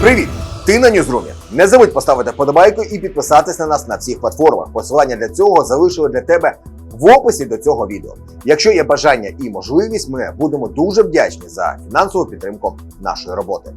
Привіт! Ти на Ньюзрумі. Не забудь поставити вподобайку і підписатись на нас на всіх платформах. Посилання для цього залишили для тебе в описі до цього відео. Якщо є бажання і можливість, ми будемо дуже вдячні за фінансову підтримку нашої роботи.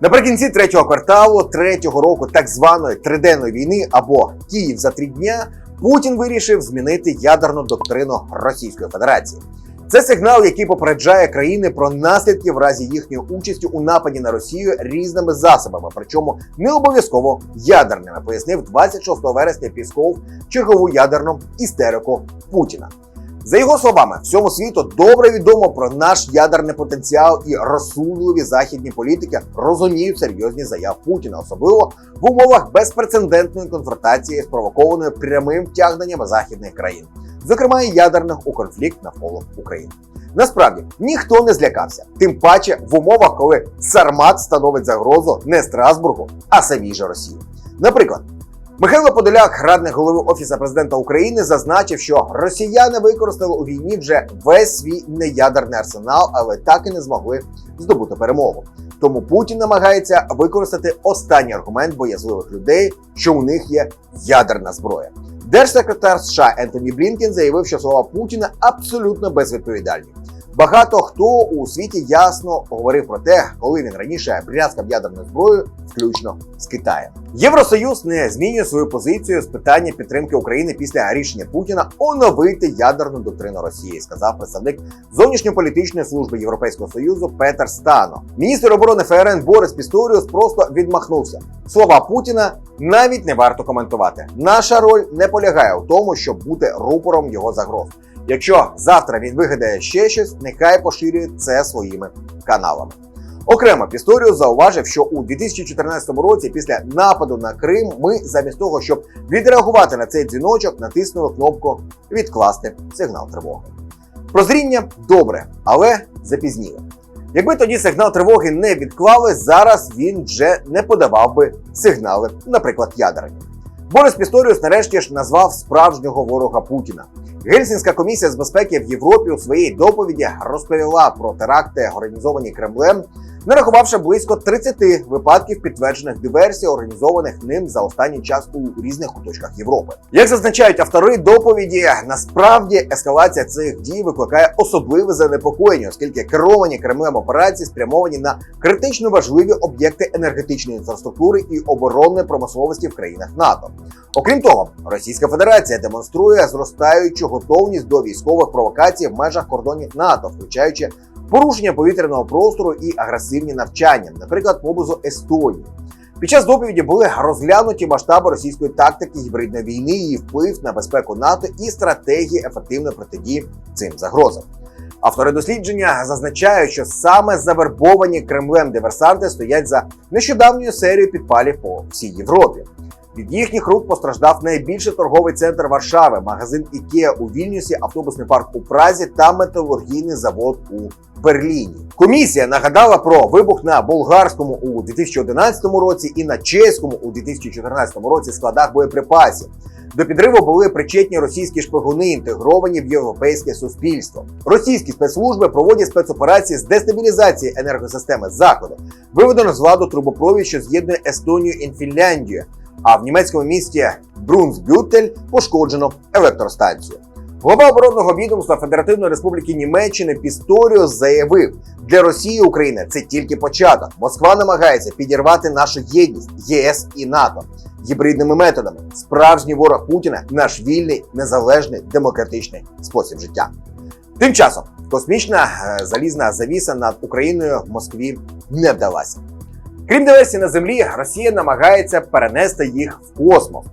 Наприкінці третього кварталу третього року так званої триденної війни або Київ за три дня Путін вирішив змінити ядерну доктрину Російської Федерації. Це сигнал, який попереджає країни про наслідки в разі їхньої участі у нападі на Росію різними засобами, причому не обов'язково ядерними, пояснив 26 вересня Пісков чергову ядерну істерику Путіна. За його словами, всьому світу добре відомо про наш ядерний потенціал і розсудливі західні політики розуміють серйозні заяв Путіна, особливо в умовах безпрецедентної конфронтації, спровокованої прямим втягненням західних країн, зокрема і ядерних у конфлікт навколо України. Насправді ніхто не злякався, тим паче в умовах, коли Сармат становить загрозу не Страсбургу, а самій же Росії. Наприклад. Михайло Подоляк, радник голови офісу президента України, зазначив, що росіяни використали у війні вже весь свій неядерний арсенал, але так і не змогли здобути перемогу. Тому Путін намагається використати останній аргумент боязливих людей, що у них є ядерна зброя. Держсекретар США Ентоні Блінкен заявив, що слова Путіна абсолютно безвідповідальні. Багато хто у світі ясно говорив про те, коли він раніше брязкав ядерною зброєю, включно з Китаєм. Євросоюз не змінює свою позицію з питання підтримки України після рішення Путіна оновити ядерну доктрину Росії, сказав представник зовнішньополітичної служби Європейського союзу Петер Стано. Міністр оборони ФРН Борис Пісторіус просто відмахнувся. Слова Путіна навіть не варто коментувати. Наша роль не полягає у тому, щоб бути рупором його загроз. Якщо завтра він вигадає ще щось, нехай поширює це своїми каналами. Окремо Пісторіус зауважив, що у 2014 році, після нападу на Крим, ми замість того, щоб відреагувати на цей дзвіночок, натиснули кнопку Відкласти сигнал тривоги. Прозріння добре, але запізніли. Якби тоді сигнал тривоги не відклали, зараз він вже не подавав би сигнали, наприклад, ядерні. Борис Пісторіус нарешті ж назвав справжнього ворога Путіна. Гельсінська комісія з безпеки в Європі у своїй доповіді розповіла про теракти, організовані Кремлем, нарахувавши близько 30 випадків підтверджених диверсій, організованих ним за останній час у різних куточках Європи. Як зазначають автори доповіді, насправді ескалація цих дій викликає особливе занепокоєння, оскільки керовані Кремлем операції спрямовані на критично важливі об'єкти енергетичної інфраструктури і оборонної промисловості в країнах НАТО. Окрім того, Російська Федерація демонструє зростаючу готовність до військових провокацій в межах кордонів НАТО, включаючи порушення повітряного простору і агресивні навчання, наприклад, поблизу Естонії. Під час доповіді були розглянуті масштаби російської тактики гібридної війни, її вплив на безпеку НАТО і стратегії ефективної протидії цим загрозам. Автори дослідження зазначають, що саме завербовані Кремлем диверсанти стоять за нещодавньою серією підпалів по всій Європі. Від їхніх рук постраждав найбільший торговий центр Варшави, магазин Ікеа у Вільнюсі, автобусний парк у Празі та металургійний завод у Берліні. Комісія нагадала про вибух на болгарському у 2011 році і на чеському у 2014 році складах боєприпасів. До підриву були причетні російські шпигуни, інтегровані в європейське суспільство. Російські спецслужби проводять спецоперації з дестабілізації енергосистеми заходу. Виведено з ладу трубопровід, що з'єднує Естонію і Фінляндію. А в німецькому місті Брунсбютель пошкоджено електростанцію. Глава оборонного відомства Федеративної Республіки Німеччини Пісторіус заявив, для Росії Україна це тільки початок. Москва намагається підірвати нашу єдність ЄС і НАТО гібридними методами. Справжній ворог Путіна наш вільний, незалежний, демократичний спосіб життя. Тим часом космічна е, залізна завіса над Україною в Москві не вдалася. Крім диверсій на землі, Росія намагається перенести їх в космос.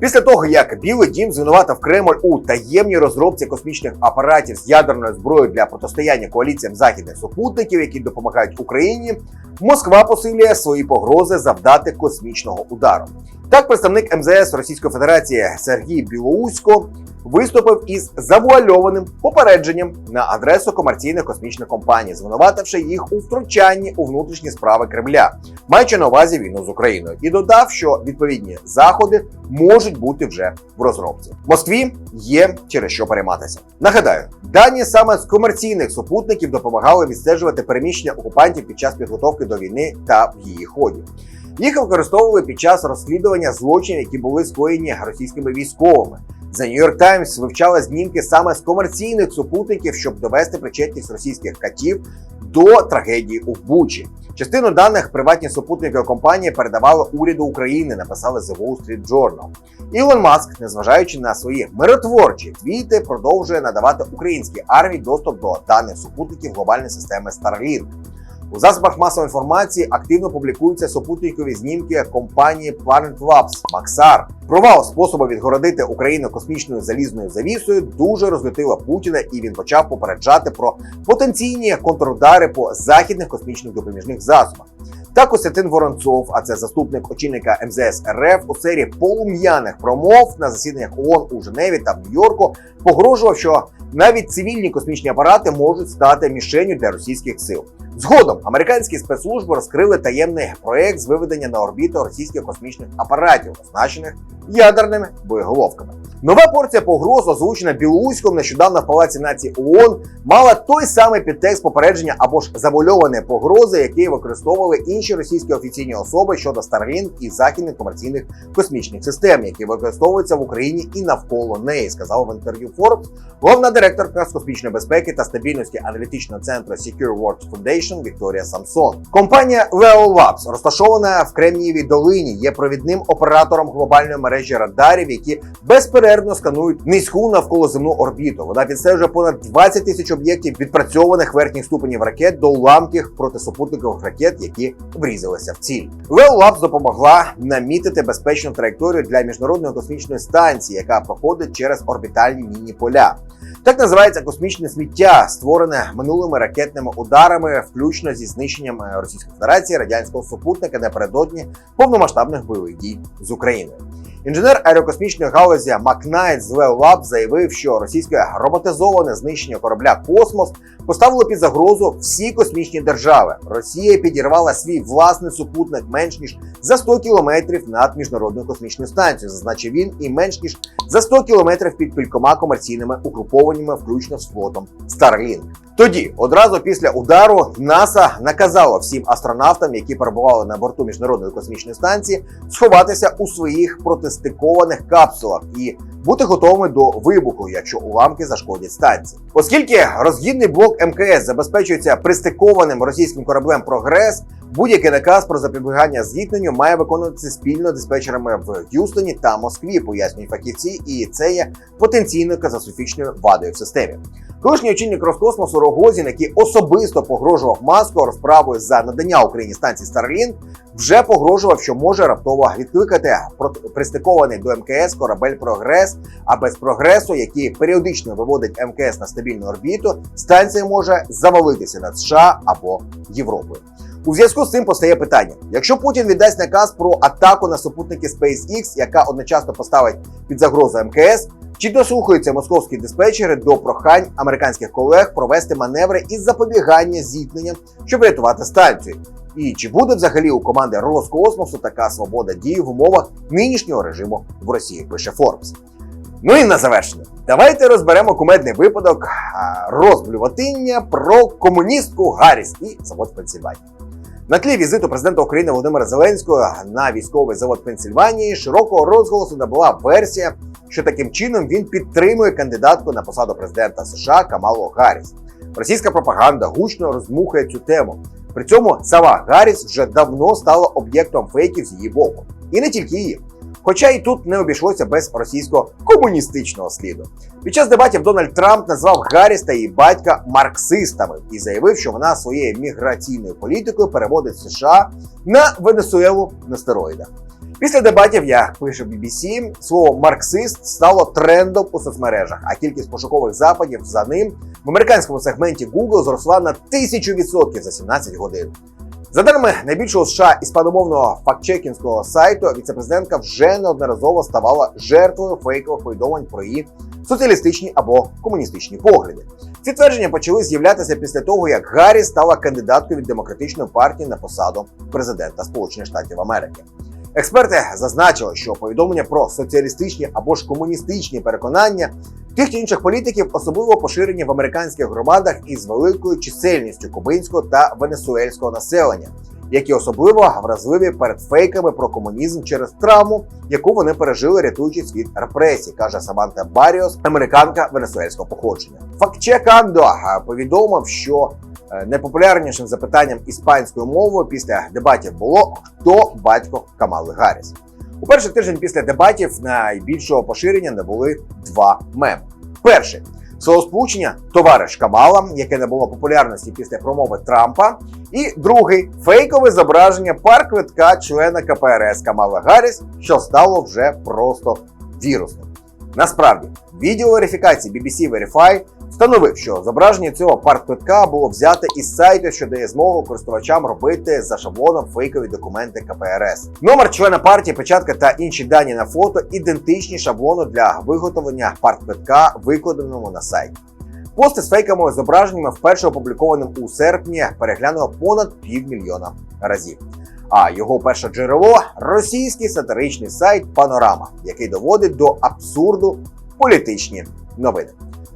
Після того, як Білий Дім звинуватив Кремль у таємній розробці космічних апаратів з ядерною зброєю для протистояння коаліціям західних супутників, які допомагають Україні, Москва посилює свої погрози завдати космічного удару. Так, представник МЗС Російської Федерації Сергій Білоусько виступив із завуальованим попередженням на адресу комерційних космічних компаній, звинувативши їх у втручанні у внутрішні справи Кремля, маючи на увазі війну з Україною, і додав, що відповідні заходи можуть бути вже в розробці. Москві є через що перейматися. Нагадаю, дані саме з комерційних супутників допомагали відстежувати переміщення окупантів під час підготовки до війни та в її ході. Їх використовували під час розслідування злочинів, які були скоєні російськими військовими. The New York Times вивчала знімки саме з комерційних супутників, щоб довести причетність російських катів до трагедії у Бучі. Частину даних приватні супутники компанії передавали уряду України, написали The Wall Street Journal. Ілон Маск, незважаючи на свої миротворчі твіти, продовжує надавати українській армії доступ до даних супутників глобальної системи Starlink. У засобах масової інформації активно публікуються супутникові знімки компанії Planet Labs Maxar. Провал способу відгородити Україну космічною залізною завісою дуже розлютила Путіна, і він почав попереджати про потенційні контрудари по західних космічних допоміжних засобах. Та Костянтин Воронцов, а це заступник очільника МЗС РФ у серії полум'яних промов на засіданнях ООН у Женеві та в Нью-Йорку, погрожував, що навіть цивільні космічні апарати можуть стати мішенью для російських сил. Згодом американські спецслужби розкрили таємний проект з виведення на орбіту російських космічних апаратів, оснащених ядерними боєголовками. Нова порція погроз, озвучена Білоуськом нещодавно в Палаці націй ООН, мала той самий підтекст попередження або ж завольовані погрози, які використовували інші російські офіційні особи щодо Starlink і західних комерційних космічних систем, які використовуються в Україні і навколо неї, сказав в інтерв'ю Forbes головна директорка з космічної безпеки та стабільності аналітичного центру Secure World Foundation Вікторія Самсон. Компанія Leo Labs, розташована в Кремнієвій долині, є провідним оператором глобальної мережі радарів, які безперервно сканують низьку навколоземну орбіту. Вона відстежує понад 20 тисяч об'єктів відпрацьованих верхніх ступенів ракет до уламків протисупутникових ракет, які врізалися в ціль. Well Labs допомогла намітити безпечну траєкторію для міжнародної космічної станції, яка проходить через орбітальні міні поля. Так називається космічне сміття, створене минулими ракетними ударами, включно зі знищенням е, Російської Федерації радянського супутника напередодні повномасштабних бойових дій з Україною. Інженер аерокосмічної галузі Макнайт з Lab заявив, що російське роботизоване знищення корабля Космос поставило під загрозу всі космічні держави. Росія підірвала свій власний супутник менш ніж за 100 кілометрів над міжнародною космічною станцією, зазначив він, і менш ніж за 100 кілометрів під кількома комерційними угрупованнями, включно з флотом Starlink. Тоді, одразу після удару, НАСА наказало всім астронавтам, які перебували на борту міжнародної космічної станції, сховатися у своїх протистикованих капсулах. І бути готовими до вибуху, якщо уламки зашкодять станції. Оскільки розгідний блок МКС забезпечується пристикованим російським кораблем Прогрес, будь-який наказ про запобігання зіткненню має виконуватися спільно диспетчерами в Г'юстоні та Москві, пояснюють фахівці, і це є потенційною катастрофічною вадою в системі. Колишній очільник Роскосмосу Рогозін, який особисто погрожував маску розправою за надання Україні станції Starlink, вже погрожував, що може раптово відкликати пристикований до МКС корабель Прогрес. А без прогресу, який періодично виводить МКС на стабільну орбіту, станція може завалитися над США або Європою. У зв'язку з цим постає питання: якщо Путін віддасть наказ про атаку на супутники SpaceX, яка одночасно поставить під загрозу МКС, чи дослухаються московські диспетчери до прохань американських колег провести маневри із запобігання зіткненням, щоб врятувати станцію? І чи буде взагалі у команди Роскосмосу така свобода дії в умовах нинішнього режиму в Росії? Пише Форбс. Ну і на завершення, давайте розберемо кумедний випадок розблюватиння про комуністку Гарріс і завод Пенсільванії. На тлі візиту президента України Володимира Зеленського на військовий завод Пенсільванії широкого розголосу набула версія, що таким чином він підтримує кандидатку на посаду президента США Камалу Гарріс. Російська пропаганда гучно розмухує цю тему. При цьому сама Гарріс вже давно стала об'єктом фейків з її боку, і не тільки її. Хоча і тут не обійшлося без російського комуністичного сліду. Під час дебатів Дональд Трамп назвав Гарріс та її батька марксистами і заявив, що вона своєю міграційною політикою переводить США на Венесуелу на стероїдах. Після дебатів, як пише BBC, слово марксист стало трендом у соцмережах, а кількість пошукових запитів за ним в американському сегменті Google зросла на тисячу відсотків за 17 годин. За даними найбільшого США іспаномовного фактчекінського сайту, віцепрезидентка вже неодноразово ставала жертвою фейкових повідомлень про її соціалістичні або комуністичні погляди. Ці твердження почали з'являтися після того, як Гаррі стала кандидаткою від демократичної партії на посаду президента Сполучених Штатів Америки. Експерти зазначили, що повідомлення про соціалістичні або ж комуністичні переконання тих чи інших політиків особливо поширені в американських громадах із великою чисельністю кубинського та венесуельського населення, які особливо вразливі перед фейками про комунізм через травму, яку вони пережили, рятуючись від репресій, каже Саманта Баріос, американка венесуельського походження. Фактчек Андо повідомив, що найпопулярнішим запитанням іспанською мовою після дебатів було хто батько Камали Гарріс. У перший тиждень після дебатів найбільшого поширення набули два меми. Перший словосполучення товариш Камала, яке набуло популярності після промови Трампа. І другий фейкове зображення парк-квитка члена КПРС Камала Гарріс, що стало вже просто вірусним. Насправді, відео верифікації BBC Verify встановив, що зображення цього парк-квитка було взяте із сайту, що дає змогу користувачам робити за шаблоном фейкові документи КПРС. Номер члена партії, печатка та інші дані на фото ідентичні шаблону для виготовлення парк-квитка, викладеному на сайті. Пости з фейковими зображеннями вперше опублікованим у серпні переглянуло понад півмільйона разів. А його перше джерело російський сатиричний сайт Панорама, який доводить до абсурду політичні новини.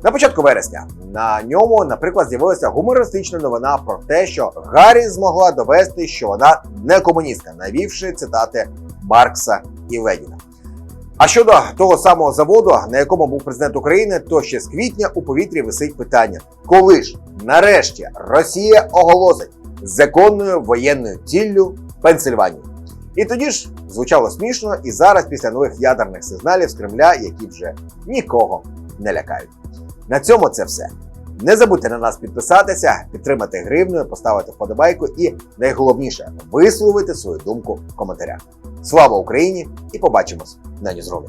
На початку вересня на ньому, наприклад, з'явилася гумористична новина про те, що Гаррі змогла довести, що вона не комуністка, навівши цитати Маркса і Леніна. А щодо того самого заводу, на якому був президент України, то ще з квітня у повітрі висить питання: коли ж нарешті Росія оголосить законною воєнною ціллю Пенсильванію? І тоді ж звучало смішно, і зараз після нових ядерних сигналів з Кремля, які вже нікого не лякають. На цьому це все. Не забудьте на нас підписатися, підтримати гривню, поставити вподобайку і найголовніше висловити свою думку в коментарях. Слава Україні! І побачимось на Ньюзрумі!